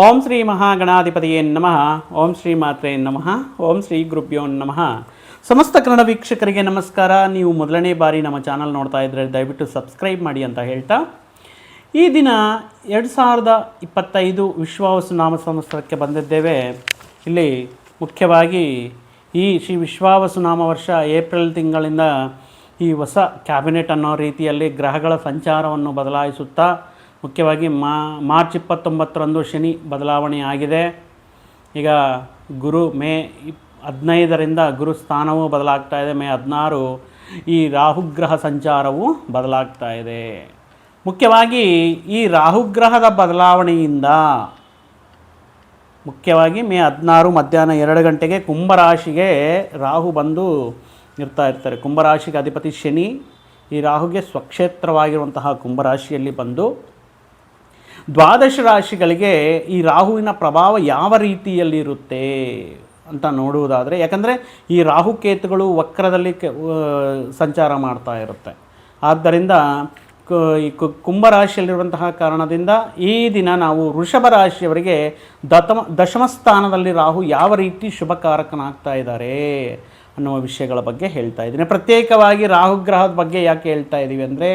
ಓಂ ಶ್ರೀ ಮಹಾಗಣಾಧಿಪತಿಯೇ ನಮಃ. ಓಂ ಶ್ರೀ ಮಾತ್ರೇ ನಮಃ. ಓಂ ಶ್ರೀ ಗುರುಭ್ಯೋ ನಮಃ. ಸಮಸ್ತ ಕನ್ನಡ ವೀಕ್ಷಕರಿಗೆ ನಮಸ್ಕಾರ. ನೀವು ಮೊದಲನೇ ಬಾರಿ ನಮ್ಮ ಚಾನಲ್ ನೋಡ್ತಾ ಇದ್ದರೆ ದಯವಿಟ್ಟು ಸಬ್ಸ್ಕ್ರೈಬ್ ಮಾಡಿ ಅಂತ ಹೇಳ್ತಾ. ಈ ದಿನ ಎರಡು ಸಾವಿರದ ಇಪ್ಪತ್ತೈದು ವಿಶ್ವಾವಸು ನಾಮ ಸಂವತ್ಸರಕ್ಕೆ ಬಂದಿದ್ದೇವೆ. ಇಲ್ಲಿ ಮುಖ್ಯವಾಗಿ ಈ ಶ್ರೀ ವಿಶ್ವಾವಸು ನಾಮ ವರ್ಷ ಏಪ್ರಿಲ್ ತಿಂಗಳಿಂದ ಈ ಹೊಸ ಕ್ಯಾಬಿನೆಟ್ ಅನ್ನೋ ರೀತಿಯಲ್ಲಿ ಗ್ರಹಗಳ ಸಂಚಾರವನ್ನು ಬದಲಾಯಿಸುತ್ತಾ ಮುಖ್ಯವಾಗಿ ಮಾ, ಮಾರ್ಚ್ ಇಪ್ಪತ್ತೊಂಬತ್ತರಂದು ಶನಿ ಬದಲಾವಣೆ ಆಗಿದೆ. ಈಗ ಗುರು ಮೇ ಇಪ್, ಹದಿನೈದರಿಂದ ಗುರು ಸ್ಥಾನವೂ ಬದಲಾಗ್ತಾ ಇದೆ. ಮೇ ಹದಿನಾರು ಈ ರಾಹುಗ್ರಹ ಸಂಚಾರವು ಬದಲಾಗ್ತಾ ಇದೆ. ಮುಖ್ಯವಾಗಿ ಈ ರಾಹುಗ್ರಹದ ಬದಲಾವಣೆಯಿಂದ ಮುಖ್ಯವಾಗಿ ಮೇ ಹದಿನಾರು ಮಧ್ಯಾಹ್ನ ಎರಡು ಗಂಟೆಗೆ ಕುಂಭರಾಶಿಗೆ ರಾಹು ಬಂದು ಇರ್ತಾ ಇರ್ತಾರೆ. ಕುಂಭರಾಶಿಗೆ ಅಧಿಪತಿ ಶನಿ ಈ ರಾಹುಗೆ ಸ್ವಕ್ಷೇತ್ರವಾಗಿರುವಂತಹ ಕುಂಭರಾಶಿಯಲ್ಲಿ ಬಂದು ದ್ವಾದಶ ರಾಶಿಗಳಿಗೆ ಈ ರಾಹುವಿನ ಪ್ರಭಾವ ಯಾವ ರೀತಿಯಲ್ಲಿರುತ್ತೆ ಅಂತ ನೋಡುವುದಾದರೆ, ಯಾಕಂದರೆ ಈ ರಾಹುಕೇತುಗಳು ವಕ್ರದಲ್ಲಿ ಸಂಚಾರ ಮಾಡ್ತಾ ಇರುತ್ತೆ. ಆದ್ದರಿಂದ ಈ ಕುಂಭರಾಶಿಯಲ್ಲಿರುವಂತಹ ಕಾರಣದಿಂದ ಈ ದಿನ ನಾವು ವೃಷಭ ರಾಶಿಯವರಿಗೆ ದತಮ, ದಶಮ ಸ್ಥಾನದಲ್ಲಿ ರಾಹು ಯಾವ ರೀತಿ ಶುಭಕಾರಕನಾಗ್ತಾ ಇದ್ದಾರೆ ಅನ್ನುವ ವಿಷಯಗಳ ಬಗ್ಗೆ ಹೇಳ್ತಾ ಇದ್ದೀನಿ. ಪ್ರತ್ಯೇಕವಾಗಿ ರಾಹುಗ್ರಹದ ಬಗ್ಗೆ ಯಾಕೆ ಹೇಳ್ತಾ ಇದ್ದೀವಿ ಅಂದರೆ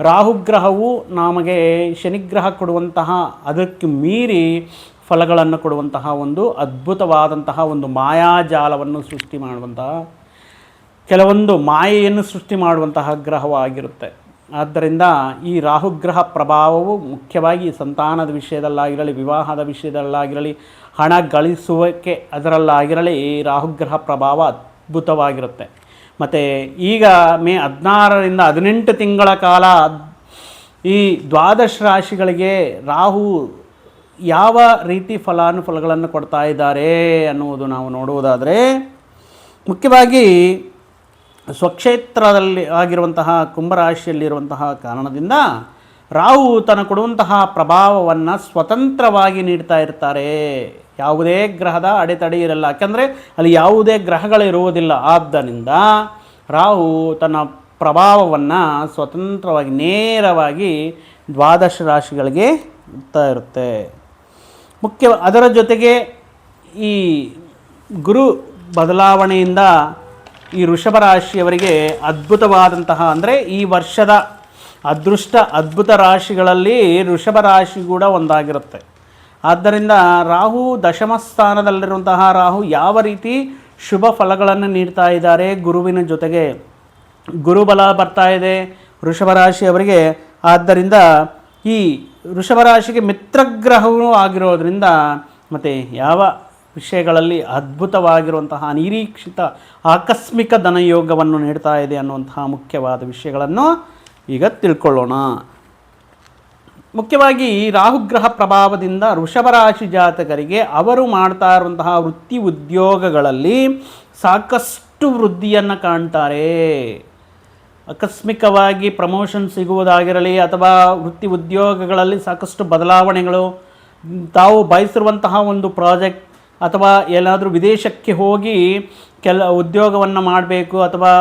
ರಾಹುಗ್ರಹವು ನಮಗೆ ಶನಿಗ್ರಹ ಕೊಡುವಂತಹ, ಅದಕ್ಕೆ ಮೀರಿ ಫಲಗಳನ್ನು ಕೊಡುವಂತಹ ಒಂದು ಅದ್ಭುತವಾದಂತಹ ಒಂದು ಮಾಯಾಜಾಲವನ್ನು ಸೃಷ್ಟಿ ಮಾಡುವಂತಹ ಕೆಲವೊಂದು ಮಾಯೆಯನ್ನು ಸೃಷ್ಟಿ ಮಾಡುವಂತಹ ಗ್ರಹವಾಗಿರುತ್ತೆ ಆದ್ದರಿಂದ ಈ ರಾಹುಗ್ರಹ ಪ್ರಭಾವವು ಮುಖ್ಯವಾಗಿ ಸಂತಾನದ ವಿಷಯದಲ್ಲಾಗಿರಲಿ, ವಿವಾಹದ ವಿಷಯದಲ್ಲಾಗಿರಲಿ, ಹಣ ಗಳಿಸುವಿಕೆ ಅದರಲ್ಲಾಗಿರಲಿ ರಾಹುಗ್ರಹ ಪ್ರಭಾವ ಅದ್ಭುತವಾಗಿರುತ್ತೆ. ಮತ್ತು ಈಗ ಮೇ ಹದಿನಾರರಿಂದ ಹದಿನೆಂಟು ತಿಂಗಳ ಕಾಲ ಈ ದ್ವಾದಶ ರಾಶಿಗಳಿಗೆ ರಾಹು ಯಾವ ರೀತಿ ಫಲಾನುಫಲಗಳನ್ನು ಕೊಡ್ತಾ ಇದ್ದಾರೆ ಅನ್ನುವುದು ನಾವು ನೋಡುವುದಾದರೆ, ಮುಖ್ಯವಾಗಿ ಸ್ವಕ್ಷೇತ್ರದಲ್ಲಿ ಆಗಿರುವಂತಹ ಕುಂಭರಾಶಿಯಲ್ಲಿರುವಂತಹ ಕಾರಣದಿಂದ ರಾಹು ತನ್ನ ಕೊಡುವಂತಹ ಪ್ರಭಾವವನ್ನು ಸ್ವತಂತ್ರವಾಗಿ ನೀಡ್ತಾ ಇರ್ತಾರೆ. ಯಾವುದೇ ಗ್ರಹದ ಅಡೆತಡೆ ಇರಲ್ಲ. ಯಾಕೆಂದರೆ ಅಲ್ಲಿ ಯಾವುದೇ ಗ್ರಹಗಳಿರುವುದಿಲ್ಲ ಆದ್ದರಿಂದ ರಾಹು ತನ್ನ ಪ್ರಭಾವವನ್ನು ಸ್ವತಂತ್ರವಾಗಿ, ನೇರವಾಗಿ ದ್ವಾದಶ ರಾಶಿಗಳಿಗೆ ಇರ್ತಾ ಇರುತ್ತೆ. ಮುಖ್ಯ, ಅದರ ಜೊತೆಗೆ ಈ ಗುರು ಬದಲಾವಣೆಯಿಂದ ಈ ವೃಷಭ ರಾಶಿಯವರಿಗೆ ಅದ್ಭುತವಾದಂತಹ, ಅಂದರೆ ಈ ವರ್ಷದ ಅದೃಷ್ಟ ಅದ್ಭುತ ರಾಶಿಗಳಲ್ಲಿ ವೃಷಭ ರಾಶಿ ಕೂಡ ಒಂದಾಗಿರುತ್ತೆ. ಆದ್ದರಿಂದ ರಾಹು ದಶಮ ಸ್ಥಾನದಲ್ಲಿರುವಂತಹ ರಾಹು ಯಾವ ರೀತಿ ಶುಭ ಫಲಗಳನ್ನು ನೀಡ್ತಾ ಇದ್ದಾರೆ ಗುರುವಿನ ಜೊತೆಗೆ? ಗುರುಬಲ ಬರ್ತಾ ಇದೆ ವೃಷಭ ರಾಶಿಯವರಿಗೆ. ಆದ್ದರಿಂದ ಈ ವೃಷಭ ರಾಶಿಗೆ ಮಿತ್ರಗ್ರಹವೂ ಆಗಿರೋದ್ರಿಂದ ಮತ್ತು ಯಾವ ವಿಷಯಗಳಲ್ಲಿ ಅದ್ಭುತವಾಗಿರುವಂತಹ ಅನಿರೀಕ್ಷಿತ ಆಕಸ್ಮಿಕ ಧನಯೋಗವನ್ನು ನೀಡ್ತಾ ಇದೆ ಅನ್ನುವಂತಹ ಮುಖ್ಯವಾದ ವಿಷಯಗಳನ್ನು ಈಗ ತಿಳ್ಕೊಳ್ಳೋಣ. ಮುಖ್ಯವಾಗಿ ರಾಹುಗ್ರಹ ಪ್ರಭಾವದಿಂದ ವೃಷಭರಾಶಿ ಜಾತಕರಿಗೆ ಅವರು ಮಾಡ್ತಾ ಇರುವಂತಹ ವೃತ್ತಿ ಉದ್ಯೋಗಗಳಲ್ಲಿ ಸಾಕಷ್ಟು ವೃದ್ಧಿಯನ್ನು ಕಾಣ್ತಾರೆ. ಆಕಸ್ಮಿಕವಾಗಿ ಪ್ರಮೋಷನ್ ಸಿಗುವುದಾಗಿರಲಿ ಅಥವಾ ವೃತ್ತಿ ಉದ್ಯೋಗಗಳಲ್ಲಿ ಸಾಕಷ್ಟು ಬದಲಾವಣೆಗಳು ತಾವು ಬಯಸಿರುವಂತಹ ಒಂದು ಪ್ರಾಜೆಕ್ಟ್ ಅಥವಾ ಎಲ್ಲಾದರೂ ವಿದೇಶಕ್ಕೆ ಹೋಗಿ ಕೆಲ ಉದ್ಯೋಗವನ್ನು ಮಾಡಬೇಕು ಅಥವಾ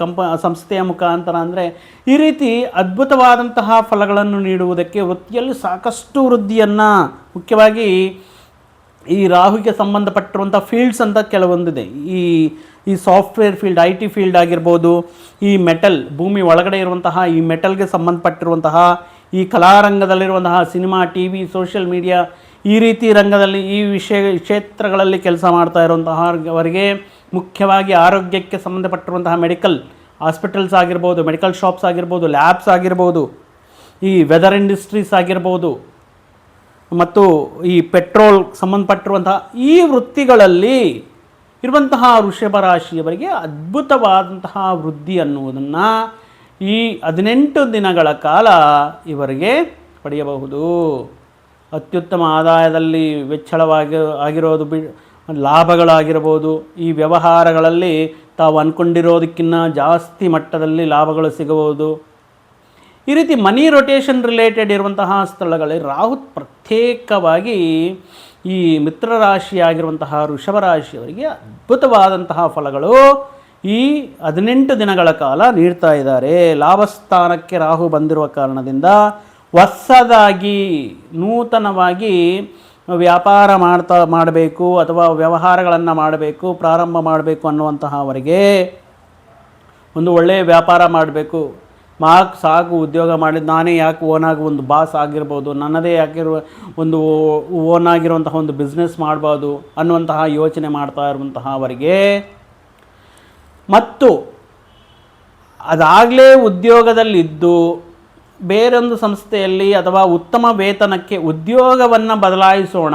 ಕಂಪ, ಸಂಸ್ಥೆಯ ಮುಖಾಂತರ ಅಂದರೆ ಈ ರೀತಿ ಅದ್ಭುತವಾದಂತಹ ಫಲಗಳನ್ನು ನೀಡುವುದಕ್ಕೆ ವೃತ್ತಿಯಲ್ಲಿ ಸಾಕಷ್ಟು ವೃದ್ಧಿಯನ್ನು ಮುಖ್ಯವಾಗಿ ಈ ರಾಹುಗೆ ಸಂಬಂಧಪಟ್ಟಿರುವಂಥ ಫೀಲ್ಡ್ಸ್ ಅಂತ ಕೆಲವೊಂದಿದೆ. ಈ ಈ software field I T field ಆಗಿರ್ಬೋದು, ಈ ಮೆಟಲ್ ಭೂಮಿ ಒಳಗಡೆ ಇರುವಂತಹ, ಈ ಮೆಟಲ್ಗೆ ಸಂಬಂಧಪಟ್ಟಿರುವಂತಹ, ಈ ಕಲಾರಂಗದಲ್ಲಿರುವಂತಹ, cinema T V social media ಈ ರೀತಿ ರಂಗದಲ್ಲಿ ಈ ವಿಷಯ ಕ್ಷೇತ್ರಗಳಲ್ಲಿ ಕೆಲಸ ಮಾಡ್ತಾ ಇರುವಂತಹ ಅವರಿಗೆ ಮುಖ್ಯವಾಗಿ ಆರೋಗ್ಯಕ್ಕೆ ಸಂಬಂಧಪಟ್ಟಿರುವಂತಹ ಮೆಡಿಕಲ್ ಹಾಸ್ಪಿಟಲ್ಸ್ ಆಗಿರ್ಬೋದು, ಮೆಡಿಕಲ್ ಶಾಪ್ಸ್ ಆಗಿರ್ಬೋದು, ಲ್ಯಾಬ್ಸ್ ಆಗಿರ್ಬೋದು, ಈ ವೆದರ್ ಇಂಡಸ್ಟ್ರೀಸ್ ಆಗಿರ್ಬೋದು, ಮತ್ತು ಈ ಪೆಟ್ರೋಲ್ ಸಂಬಂಧಪಟ್ಟಿರುವಂತಹ ಈ ವೃತ್ತಿಗಳಲ್ಲಿ ಇರುವಂತಹ ವೃಷಭ ರಾಶಿಯವರಿಗೆ ಅದ್ಭುತವಾದಂತಹ ವೃದ್ಧಿ ಅನ್ನುವುದನ್ನು ಈ ಹದಿನೆಂಟು ದಿನಗಳ ಕಾಲ ಇವರಿಗೆ ಪಡೆಯಬಹುದು. ಅತ್ಯುತ್ತಮ ಆದಾಯದಲ್ಲಿ ವೆಚ್ಚಳವಾಗಿ ಆಗಿರೋದು ಬಿ ಲಾಭಗಳಾಗಿರ್ಬೋದು. ಈ ವ್ಯವಹಾರಗಳಲ್ಲಿ ತಾವು ಅಂದ್ಕೊಂಡಿರೋದಕ್ಕಿಂತ ಜಾಸ್ತಿ ಮಟ್ಟದಲ್ಲಿ ಲಾಭಗಳು ಸಿಗಬಹುದು. ಈ ರೀತಿ ಮನಿ ರೊಟೇಷನ್ ರಿಲೇಟೆಡ್ ಇರುವಂತಹ ಸ್ಥಳಗಳಲ್ಲಿ ರಾಹು ಪ್ರತ್ಯೇಕವಾಗಿ ಈ ಮಿತ್ರರಾಶಿಯಾಗಿರುವಂತಹ ಋಷಭ ರಾಶಿಯವರಿಗೆ ಅದ್ಭುತವಾದಂತಹ ಫಲಗಳು ಈ ಹದಿನೆಂಟು ದಿನಗಳ ಕಾಲ ನೀಡ್ತಾ ಇದ್ದಾರೆ. ಲಾಭಸ್ಥಾನಕ್ಕೆ ರಾಹು ಬಂದಿರುವ ಕಾರಣದಿಂದ ಹೊಸದಾಗಿ, ನೂತನವಾಗಿ ವ್ಯಾಪಾರ ಮಾಡ್ತಾ, ಮಾಡಬೇಕು ಅಥವಾ ವ್ಯವಹಾರಗಳನ್ನು ಮಾಡಬೇಕು, ಪ್ರಾರಂಭ ಮಾಡಬೇಕು ಅನ್ನುವಂತಹ ಅವರಿಗೆ ಒಂದು ಒಳ್ಳೆಯ ವ್ಯಾಪಾರ ಮಾಡಬೇಕು. ಮಾಕ್ ಸಾಕು ಉದ್ಯೋಗ ಮಾಡಿದ ನಾನೇ ಯಾಕೆ ಓನಾಗಿ ಒಂದು ಬಾಸ್ ಆಗಿರ್ಬೋದು, ನನ್ನದೇ ಯಾಕಿರುವ ಒಂದು ಓನ್ ಆಗಿರುವಂತಹ ಒಂದು ಬಿಸ್ನೆಸ್ ಮಾಡ್ಬೋದು ಅನ್ನುವಂತಹ ಯೋಚನೆ ಮಾಡ್ತಾ ಇರುವಂತಹ ಅವರಿಗೆ ಮತ್ತು ಅದಾಗಲೇ ಉದ್ಯೋಗದಲ್ಲಿದ್ದು ಬೇರೊಂದು ಸಂಸ್ಥೆಯಲ್ಲಿ ಅಥವಾ ಉತ್ತಮ ವೇತನಕ್ಕೆ ಉದ್ಯೋಗವನ್ನು ಬದಲಾಯಿಸೋಣ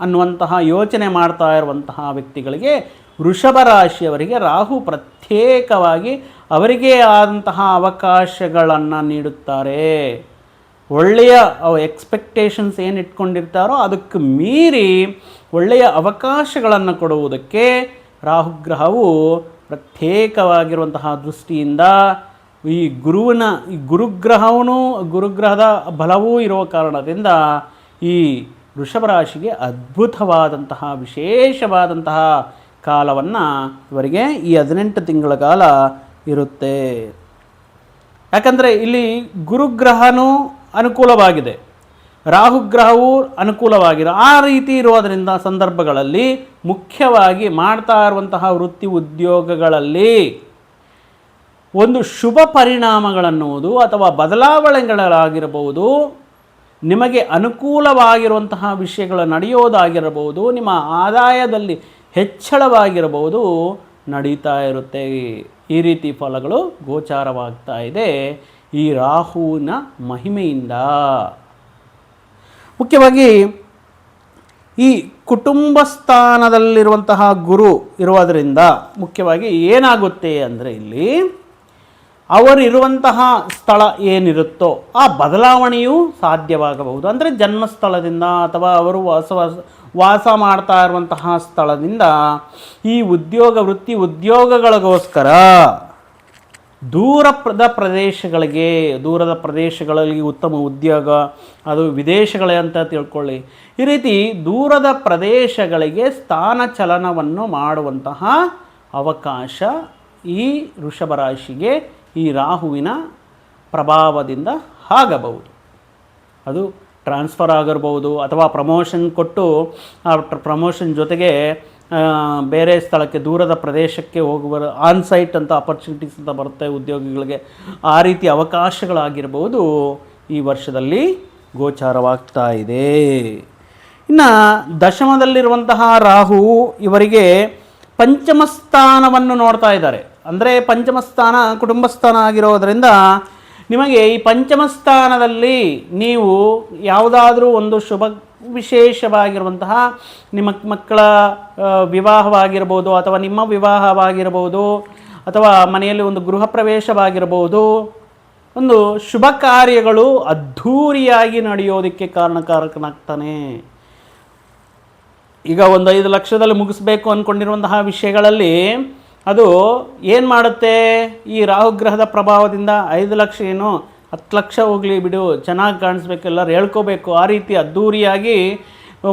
ಅನ್ನುವಂತಹ ಯೋಚನೆ ಮಾಡ್ತಾ ಇರುವಂತಹ ವ್ಯಕ್ತಿಗಳಿಗೆ ವೃಷಭ ರಾಶಿಯವರಿಗೆ ರಾಹು ಪ್ರತ್ಯೇಕವಾಗಿ ಅವರಿಗೆ ಆದಂತಹ ಅವಕಾಶಗಳನ್ನು ನೀಡುತ್ತಾರೆ. ಒಳ್ಳೆಯ ಎಕ್ಸ್ಪೆಕ್ಟೇಷನ್ಸ್ ಏನು ಇಟ್ಕೊಂಡಿರ್ತಾರೋ ಅದಕ್ಕೆ ಮೀರಿ ಒಳ್ಳೆಯ ಅವಕಾಶಗಳನ್ನು ಕೊಡುವುದಕ್ಕೆ ರಾಹುಗ್ರಹವು ಪ್ರತ್ಯೇಕವಾಗಿರುವಂತಹ ದೃಷ್ಟಿಯಿಂದ ಈ ಗುರುವಿನ, ಈ ಗುರುಗ್ರಹವೂ ಗುರುಗ್ರಹದ ಬಲವೂ ಇರುವ ಕಾರಣದಿಂದ ಈ ವೃಷಭ ರಾಶಿಗೆ ಅದ್ಭುತವಾದಂತಹ, ವಿಶೇಷವಾದಂತಹ ಕಾಲವನ್ನು ಇವರಿಗೆ ಈ ಹದಿನೆಂಟು ತಿಂಗಳ ಕಾಲ ಇರುತ್ತೆ. ಯಾಕಂದರೆ ಇಲ್ಲಿ ಗುರುಗ್ರಹನೂ ಅನುಕೂಲವಾಗಿದೆ. ರಾಹುಗ್ರಹವು ಅನುಕೂಲವಾಗಿದೆ. ಆ ರೀತಿ ಇರೋದರಿಂದ ಸಂದರ್ಭಗಳಲ್ಲಿ ಮುಖ್ಯವಾಗಿ ಮಾಡ್ತಾ ಇರುವಂತಹ ವೃತ್ತಿ ಉದ್ಯೋಗಗಳಲ್ಲಿ ಒಂದು ಶುಭ ಪರಿಣಾಮಗಳನ್ನುವುದು ಅಥವಾ ಬದಲಾವಣೆಗಳಾಗಿರಬಹುದು, ನಿಮಗೆ ಅನುಕೂಲವಾಗಿರುವಂತಹ ವಿಷಯಗಳು ನಡೆಯೋದಾಗಿರಬಹುದು, ನಿಮ್ಮ ಆದಾಯದಲ್ಲಿ ಹೆಚ್ಚಳವಾಗಿರಬಹುದು, ನಡೀತಾ ಇರುತ್ತೆ. ಈ ರೀತಿ ಫಲಗಳು ಗೋಚಾರವಾಗ್ತಾ ಇದೆ ಈ ರಾಹುವಿನ ಮಹಿಮೆಯಿಂದ. ಮುಖ್ಯವಾಗಿ ಈ ಕುಟುಂಬ ಸ್ಥಾನದಲ್ಲಿರುವಂತಹ ಗುರು ಇರುವುದರಿಂದ ಮುಖ್ಯವಾಗಿ ಏನಾಗುತ್ತೆ ಅಂದರೆ ಇಲ್ಲಿ ಅವರಿರುವಂತಹ ಸ್ಥಳ ಏನಿರುತ್ತೋ ಆ ಬದಲಾವಣೆಯೂ ಸಾಧ್ಯವಾಗಬಹುದು. ಅಂದರೆ ಜನ್ಮಸ್ಥಳದಿಂದ ಅಥವಾ ಅವರು ವಾಸ ವಾಸ ಮಾಡ್ತಾ ಇರುವಂತಹ ಸ್ಥಳದಿಂದ ಈ ಉದ್ಯೋಗ, ವೃತ್ತಿ ಉದ್ಯೋಗಗಳಿಗೋಸ್ಕರ ದೂರದ ಪ್ರದೇಶಗಳಿಗೆ, ದೂರದ ಪ್ರದೇಶಗಳಲ್ಲಿ ಉತ್ತಮ ಉದ್ಯೋಗ, ಅದು ವಿದೇಶಗಳೇ ಅಂತ ತಿಳ್ಕೊಳ್ಳಿ. ಈ ರೀತಿ ದೂರದ ಪ್ರದೇಶಗಳಿಗೆ ಸ್ಥಾನ ಚಲನವನ್ನು ಮಾಡುವಂತಹ ಅವಕಾಶ ಈ ವೃಷಭ ರಾಶಿಗೆ ಈ ರಾಹುವಿನ ಪ್ರಭಾವದಿಂದ ಆಗಬಹುದು. ಅದು ಟ್ರಾನ್ಸ್ಫರ್ ಆಗಿರ್ಬೋದು ಅಥವಾ ಪ್ರಮೋಷನ್ ಕೊಟ್ಟು ಆ ಪ್ರಮೋಷನ್ ಜೊತೆಗೆ ಬೇರೆ ಸ್ಥಳಕ್ಕೆ, ದೂರದ ಪ್ರದೇಶಕ್ಕೆ ಹೋಗುವ ಆನ್ ಸೈಟ್ ಅಂತ ಅಪರ್ಚುನಿಟೀಸ್ ಅಂತ ಬರುತ್ತೆ ಉದ್ಯೋಗಿಗಳಿಗೆ. ಆ ರೀತಿ ಅವಕಾಶಗಳಾಗಿರ್ಬೋದು ಈ ವರ್ಷದಲ್ಲಿ ಗೋಚಾರವಾಗ್ತಾ ಇದೆ. ಇನ್ನು ದಶಮದಲ್ಲಿರುವಂತಹ ರಾಹು ಇವರಿಗೆ ಪಂಚಮ ಸ್ಥಾನವನ್ನು ನೋಡ್ತಾ ಇದ್ದಾರೆ. ಅಂದರೆ ಪಂಚಮಸ್ಥಾನ, ಕುಟುಂಬಸ್ಥಾನ ಕುಟುಂಬ ಸ್ಥಾನ ಆಗಿರೋದರಿಂದ ನಿಮಗೆ ಈ ಪಂಚಮಸ್ಥಾನದಲ್ಲಿ ನೀವು ಯಾವುದಾದ್ರೂ ಒಂದು ಶುಭ ವಿಶೇಷವಾಗಿರುವಂತಹ ನಿಮ್ಮ ಮಕ್ಕಳ ವಿವಾಹವಾಗಿರ್ಬೋದು ಅಥವಾ ನಿಮ್ಮ ವಿವಾಹವಾಗಿರ್ಬೋದು ಅಥವಾ ಮನೆಯಲ್ಲಿ ಒಂದು ಗೃಹ ಪ್ರವೇಶವಾಗಿರ್ಬೋದು, ಒಂದು ಶುಭ ಕಾರ್ಯಗಳು ಅದ್ಧೂರಿಯಾಗಿ ನಡೆಯೋದಕ್ಕೆ ಕಾರಣಕಾರಕನಾಗ್ತಾನೆ. ಈಗ ಒಂದು ಐದು ಲಕ್ಷದಲ್ಲಿ ಮುಗಿಸ್ಬೇಕು ಅಂದ್ಕೊಂಡಿರುವಂತಹ ವಿಷಯಗಳಲ್ಲಿ ಅದು ಏನು ಮಾಡುತ್ತೆ? ಈ ರಾಹುಗ್ರಹದ ಪ್ರಭಾವದಿಂದ ಐದು ಲಕ್ಷ ಏನು? ಹತ್ತು ಲಕ್ಷ ಹೋಗಲಿ ಬಿಡು, ಚೆನ್ನಾಗಿ ಕಾಣಿಸ್ಬೇಕು, ಎಲ್ಲರೂ ಹೇಳ್ಕೋಬೇಕು, ಆ ರೀತಿ ಅದ್ಧೂರಿಯಾಗಿ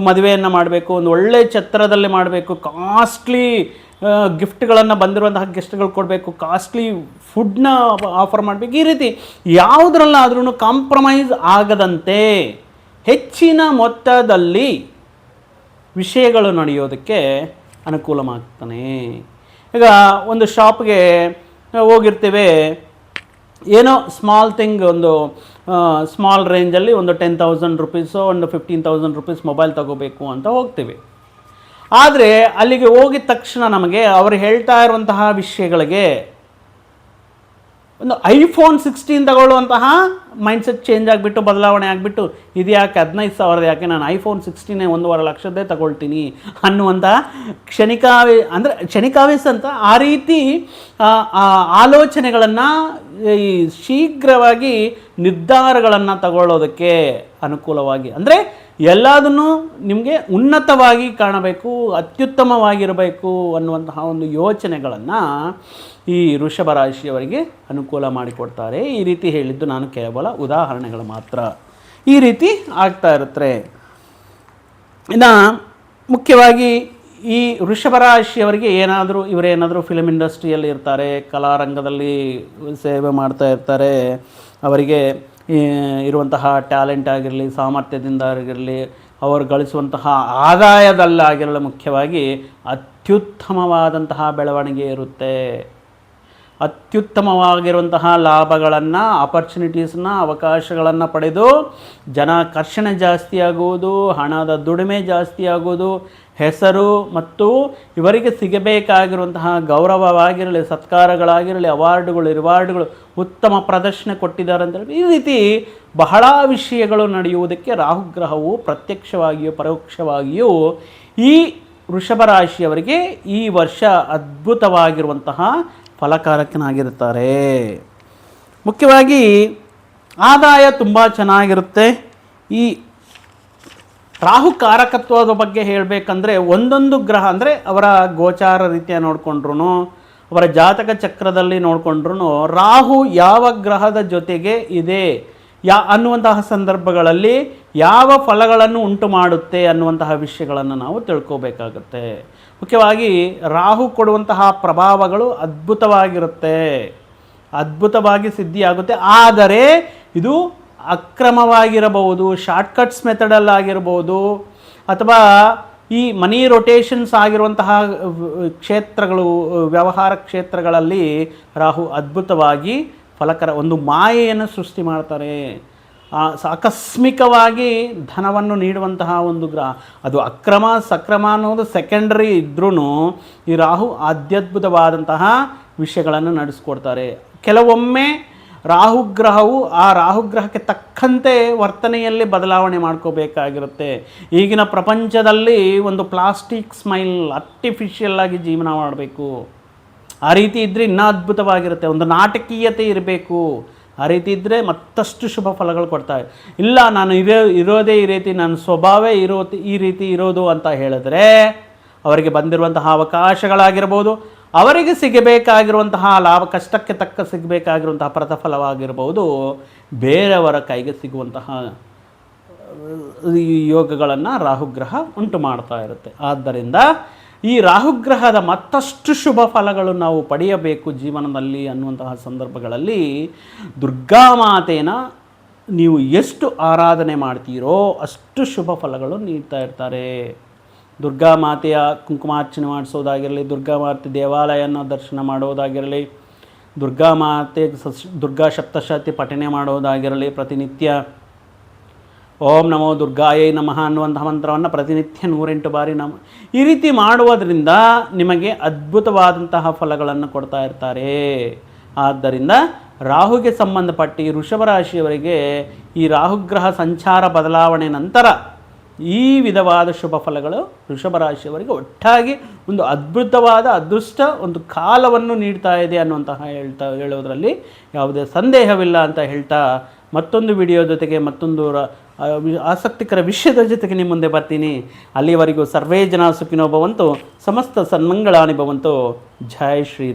ಮದುವೆಯನ್ನು ಮಾಡಬೇಕು, ಒಂದು ಒಳ್ಳೆ ಛತ್ರದಲ್ಲಿ ಮಾಡಬೇಕು ಕಾಸ್ಟ್ಲಿ ಗಿಫ್ಟ್ಗಳನ್ನು ಬಂದಿರುವಂತಹ ಗೆಸ್ಟ್ಗಳು ಕೊಡಬೇಕು ಕಾಸ್ಟ್ಲಿ ಫುಡ್ನ ಆಫರ್ ಮಾಡಬೇಕು, ಈ ರೀತಿ ಯಾವುದ್ರಲ್ಲಾದ್ರೂ ಕಾಂಪ್ರಮೈಸ್ ಆಗದಂತೆ ಹೆಚ್ಚಿನ ಮೊತ್ತದಲ್ಲಿ ವಿಷಯಗಳು ನಡೆಯೋದಕ್ಕೆ ಅನುಕೂಲವಾಗ್ತಾನೆ. ಈಗ ಒಂದು ಶಾಪ್ಗೆ ಹೋಗಿರ್ತೀವಿ. ಏನೋ ಸ್ಮಾಲ್ ಥಿಂಗ್ ಒಂದು ಸ್ಮಾಲ್ ರೇಂಜಲ್ಲಿ ಒಂದು ಟೆನ್ ತೌಸಂಡ್ ರುಪೀಸು ಒಂದು ಫಿಫ್ಟೀನ್ ತೌಸಂಡ್ ರುಪೀಸ್ ಮೊಬೈಲ್ ತಗೋಬೇಕು ಅಂತ ಹೋಗ್ತೀವಿ. ಆದರೆ ಅಲ್ಲಿಗೆ ಹೋಗಿದ ತಕ್ಷಣ ನಮಗೆ ಅವರು ಹೇಳ್ತಾ ಇರುವಂತಹ ವಿಷಯಗಳಿಗೆ ಒಂದು ಐಫೋನ್ ಸಿಕ್ಸ್ಟೀನ್ ತಗೊಳ್ಳುವಂತಹ ಮೈಂಡ್ಸೆಟ್ ಚೇಂಜ್ ಆಗಿಬಿಟ್ಟು, ಬದಲಾವಣೆ ಆಗಿಬಿಟ್ಟು, ಇದು ಯಾಕೆ ಹದಿನೈದು ಸಾವಿರದ, ಯಾಕೆ ನಾನು ಐಫೋನ್ ಸಿಕ್ಸ್ಟೀನೇ ಒಂದೂವರೆ ಲಕ್ಷದ್ದೇ ತಗೊಳ್ತೀನಿ ಅನ್ನುವಂಥ ಕ್ಷಣಿಕಾವೇ, ಅಂದರೆ ಕ್ಷಣಿಕಾವೇಶ ಅಂತ ಆ ರೀತಿ ಆಲೋಚನೆಗಳನ್ನು ಈ ಶೀಘ್ರವಾಗಿ ನಿರ್ಧಾರಗಳನ್ನು ತಗೊಳ್ಳೋದಕ್ಕೆ ಅನುಕೂಲವಾಗಿ. ಅಂದರೆ ಎಲ್ಲದನ್ನು ನಿಮಗೆ ಉನ್ನತವಾಗಿ ಕಾಣಬೇಕು, ಅತ್ಯುತ್ತಮವಾಗಿರಬೇಕು ಅನ್ನುವಂತಹ ಒಂದು ಯೋಚನೆಗಳನ್ನು ಈ ಋಷಭ ರಾಶಿಯವರಿಗೆ ಅನುಕೂಲ ಮಾಡಿಕೊಡ್ತಾರೆ. ಈ ರೀತಿ ಹೇಳಿದ್ದು ನಾನು ಕೇವಲ ಉದಾಹರಣೆಗಳು ಮಾತ್ರ. ಈ ರೀತಿ ಆಗ್ತಾ ಇರುತ್ತೆ. ಇನ್ನು ಮುಖ್ಯವಾಗಿ ಈ ಋಷಭ ರಾಶಿಯವರಿಗೆ ಏನಾದರೂ, ಇವರೇನಾದರೂ ಫಿಲಮ್ ಇಂಡಸ್ಟ್ರಿಯಲ್ಲಿ ಇರ್ತಾರೆ ಕಲಾರಂಗದಲ್ಲಿ ಸೇವೆ ಮಾಡ್ತಾ ಇರ್ತಾರೆ, ಅವರಿಗೆ ಇರುವಂತಹ ಟ್ಯಾಲೆಂಟ್ ಆಗಿರಲಿ, ಸಾಮರ್ಥ್ಯದಿಂದ ಆಗಿರಲಿ, ಅವರು ಗಳಿಸುವಂತಹ ಆದಾಯದಲ್ಲಾಗಿರಲು ಮುಖ್ಯವಾಗಿ ಅತ್ಯುತ್ತಮವಾದಂತಹ ಬೆಳವಣಿಗೆ ಇರುತ್ತೆ. ಅತ್ಯುತ್ತಮವಾಗಿರುವಂತಹ ಲಾಭಗಳನ್ನು ಅಪರ್ಚುನಿಟೀಸ್ನ ಅವಕಾಶಗಳನ್ನು ಪಡೆದು ಜನಾಕರ್ಷಣೆ ಜಾಸ್ತಿ ಆಗುವುದು, ಹಣದ ದುಡಿಮೆ ಜಾಸ್ತಿ ಆಗುವುದು ಹೆಸರು ಮತ್ತು ಇವರಿಗೆ ಸಿಗಬೇಕಾಗಿರುವಂತಹ ಗೌರವವಾಗಿರಲಿ, ಸತ್ಕಾರಗಳಾಗಿರಲಿ, ಅವಾರ್ಡುಗಳು, ರಿವಾರ್ಡ್ಗಳು ಉತ್ತಮ ಪ್ರದರ್ಶನ ಕೊಟ್ಟಿದ್ದಾರೆ ಅಂತ ಹೇಳಿ ಈ ರೀತಿ ಬಹಳ ವಿಷಯಗಳು ನಡೆಯುವುದಕ್ಕೆ ರಾಹುಗ್ರಹವು ಪ್ರತ್ಯಕ್ಷವಾಗಿಯೂ, ಪರೋಕ್ಷವಾಗಿಯೂ ಈ ವೃಷಭ ರಾಶಿಯವರಿಗೆ ಈ ವರ್ಷ ಅದ್ಭುತವಾಗಿರುವಂತಹ ಫಲಕಾರಕನಾಗಿರುತ್ತಾರೆ. ಮುಖ್ಯವಾಗಿ ಆದಾಯ ತುಂಬ ಚೆನ್ನಾಗಿರುತ್ತೆ. ಈ ರಾಹು ಕಾರಕತ್ವದ ಬಗ್ಗೆ ಹೇಳಬೇಕಂದ್ರೆ ಒಂದೊಂದು ಗ್ರಹ, ಅಂದರೆ ಅವರ ಗೋಚಾರ ರೀತಿಯ ನೋಡಿಕೊಂಡ್ರು ಅವರ ಜಾತಕ ಚಕ್ರದಲ್ಲಿ ನೋಡಿಕೊಂಡ್ರು ರಾಹು ಯಾವ ಗ್ರಹದ ಜೊತೆಗೆ ಇದೆ, ಯಾ ಅನ್ನುವಂತಹ ಸಂದರ್ಭಗಳಲ್ಲಿ ಯಾವ ಫಲಗಳನ್ನು ಉಂಟು ಮಾಡುತ್ತೆ ಅನ್ನುವಂತಹ ವಿಷಯಗಳನ್ನು ನಾವು ತಿಳ್ಕೋಬೇಕಾಗುತ್ತೆ. ಮುಖ್ಯವಾಗಿ ರಾಹು ಕೊಡುವಂತಹ ಪ್ರಭಾವಗಳು ಅದ್ಭುತವಾಗಿರುತ್ತೆ, ಅದ್ಭುತವಾಗಿ ಸಿದ್ಧಿಯಾಗುತ್ತೆ. ಆದರೆ ಇದು ಅಕ್ರಮವಾಗಿರಬಹುದು ಶಾರ್ಟ್ಕಟ್ಸ್ ಮೆಥಡಲ್ಲಾಗಿರ್ಬೋದು ಅಥವಾ ಈ ಮನಿ ರೊಟೇಷನ್ಸ್ ಆಗಿರುವಂತಹ ಕ್ಷೇತ್ರಗಳು, ವ್ಯವಹಾರ ಕ್ಷೇತ್ರಗಳಲ್ಲಿ ರಾಹು ಅದ್ಭುತವಾಗಿ ಫಲಕರ ಒಂದು ಮಾಯೆಯನ್ನು ಸೃಷ್ಟಿ ಮಾಡ್ತಾರೆ. ಆಕಸ್ಮಿಕವಾಗಿ ಧನವನ್ನು ನೀಡುವಂತಹ ಒಂದು ಗ್ರಹ. ಅದು ಅಕ್ರಮ, ಸಕ್ರಮ ಅನ್ನೋದು ಸೆಕೆಂಡರಿ ಇದ್ರೂ ಈ ರಾಹು ಅತ್ಯದ್ಭುತವಾದಂತಹ ವಿಷಯಗಳನ್ನು ನಡೆಸ್ಕೊಡ್ತಾರೆ. ಕೆಲವೊಮ್ಮೆ ರಾಹುಗ್ರಹವು ಆ ರಾಹುಗ್ರಹಕ್ಕೆ ತಕ್ಕಂತೆ ವರ್ತನೆಯಲ್ಲಿ ಬದಲಾವಣೆ ಮಾಡ್ಕೋಬೇಕಾಗಿರುತ್ತೆ. ಈಗಿನ ಪ್ರಪಂಚದಲ್ಲಿ ಒಂದು ಪ್ಲಾಸ್ಟಿಕ್ ಸ್ಮೈಲ್ ಆರ್ಟಿಫಿಷಿಯಲ್ ಆಗಿ ಜೀವನ ಮಾಡಬೇಕು. ಆ ರೀತಿ ಇದ್ದರೆ ಇನ್ನೂ ಅದ್ಭುತವಾಗಿರುತ್ತೆ. ಒಂದು ನಾಟಕೀಯತೆ ಇರಬೇಕು. ಆ ರೀತಿ ಇದ್ದರೆ ಮತ್ತಷ್ಟು ಶುಭ ಫಲಗಳು ಕೊಡ್ತಾರೆ ಇಲ್ಲ, ನಾನು ಇರೋ, ಇರೋದೇ ಈ ರೀತಿ, ನನ್ನ ಸ್ವಭಾವೇ ಇರೋ ಈ ರೀತಿ ಇರೋದು ಅಂತ ಹೇಳಿದ್ರೆ ಅವರಿಗೆ ಬಂದಿರುವಂತಹ ಅವಕಾಶಗಳಾಗಿರ್ಬೋದು ಅವರಿಗೆ ಸಿಗಬೇಕಾಗಿರುವಂತಹ ಲಾಭ ಕಷ್ಟಕ್ಕೆ ತಕ್ಕ ಸಿಗಬೇಕಾಗಿರುವಂತಹ ಪ್ರತಿಫಲವಾಗಿರ್ಬೋದು, ಬೇರೆಯವರ ಕೈಗೆ ಸಿಗುವಂತಹ ಯೋಗಗಳನ್ನು ರಾಹುಗ್ರಹ ಉಂಟು ಮಾಡ್ತಾ ಇರುತ್ತೆ. ಆದ್ದರಿಂದ ಈ ರಾಹುಗ್ರಹದ ಮತ್ತಷ್ಟು ಶುಭ ಫಲಗಳು ನಾವು ಪಡೆಯಬೇಕು ಜೀವನದಲ್ಲಿ ಅನ್ನುವಂತಹ ಸಂದರ್ಭಗಳಲ್ಲಿ ದುರ್ಗಾಮಾತೆನ ನೀವು ಎಷ್ಟು ಆರಾಧನೆ ಮಾಡ್ತೀರೋ ಅಷ್ಟು ಶುಭ ಫಲಗಳು ನೀಡ್ತಾ ಇರ್ತಾರೆ. ದುರ್ಗಾಮಾತೆಯ ಕುಂಕುಮಾರ್ಚನೆ ಮಾಡಿಸೋದಾಗಿರಲಿ, ದುರ್ಗಾ ಮಾತೆ ದೇವಾಲಯನ ದರ್ಶನ ಮಾಡೋದಾಗಿರಲಿ, ದುರ್ಗಾ ಮಾತೆ ದುರ್ಗಾ ಸಪ್ತಶತಿ ಪಠನೆ ಮಾಡೋದಾಗಿರಲಿ, ಪ್ರತಿನಿತ್ಯ ಓಂ ನಮೋ ದುರ್ಗಾಯೈ ನಮಃ ಅನ್ನುವಂಥ ಮಂತ್ರವನ್ನು ಪ್ರತಿನಿತ್ಯ ನೂರೆಂಟು ಬಾರಿ ನಮ, ಈ ರೀತಿ ಮಾಡುವುದರಿಂದ ನಿಮಗೆ ಅದ್ಭುತವಾದಂತಹ ಫಲಗಳನ್ನು ಕೊಡ್ತಾ ಇರ್ತಾರೆ. ಆದ್ದರಿಂದ ರಾಹುಗೆ ಸಂಬಂಧಪಟ್ಟ ಈ ವೃಷಭ ರಾಶಿಯವರಿಗೆ ಈ ರಾಹುಗ್ರಹ ಸಂಚಾರ ಬದಲಾವಣೆ ನಂತರ ಈ ವಿಧವಾದ ಶುಭ ಫಲಗಳು ವೃಷಭ ರಾಶಿಯವರಿಗೆ ಒಟ್ಟಾಗಿ ಒಂದು ಅದ್ಭುತವಾದ ಅದೃಷ್ಟ, ಒಂದು ಕಾಲವನ್ನು ನೀಡ್ತಾ ಇದೆ ಅನ್ನುವಂತಹ ಹೇಳ್ತಾ, ಹೇಳೋದರಲ್ಲಿ ಯಾವುದೇ ಸಂದೇಹವಿಲ್ಲ ಅಂತ ಹೇಳ್ತಾ ಮತ್ತೊಂದು ವಿಡಿಯೋ ಜೊತೆಗೆ ಮತ್ತೊಂದು ಆಸಕ್ತಿಕರ ವಿಷಯದ ಜೊತೆಗೆ ನಿಮ್ಮ ಮುಂದೆ ಬರ್ತೀನಿ. ಅಲ್ಲಿಯವರೆಗೂ ಸರ್ವೇ ಜನ ಸುಖಿನೋ ಭವಂತು, ಸಮಸ್ತ ಸನ್ಮಂಗಳಾನಿ ಭವಂತು. ಜೈ ಶ್ರೀರಾಮ್